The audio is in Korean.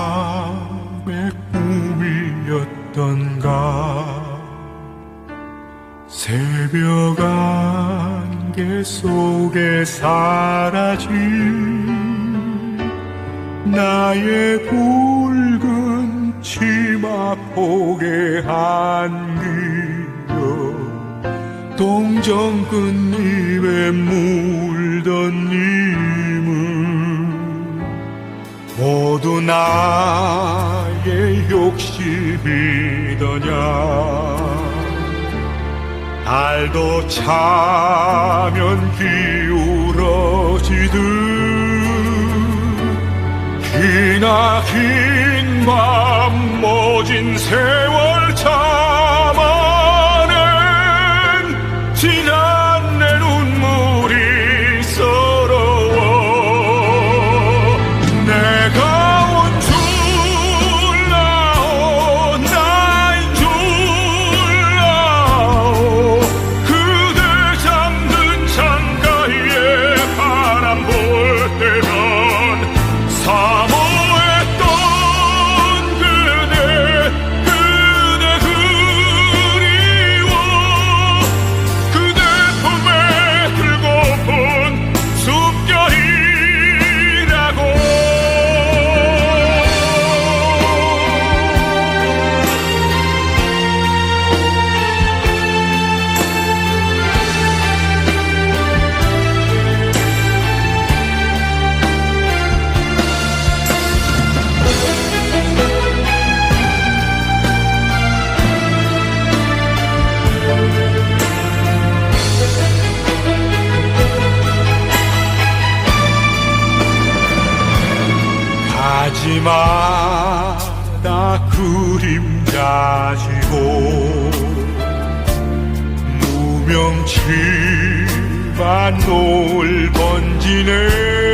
밤의 꿈이었던가? 새벽 안개 속에 사라진 나의 붉은 치마 폭에 안기어 동정 끝 입에 물던 님은 모두 나의 욕심이더냐? 달도 차면 기울어지듯 기나긴 밤 모진 세월 참 가지마다 그림자지고 무명치만 노을 번지네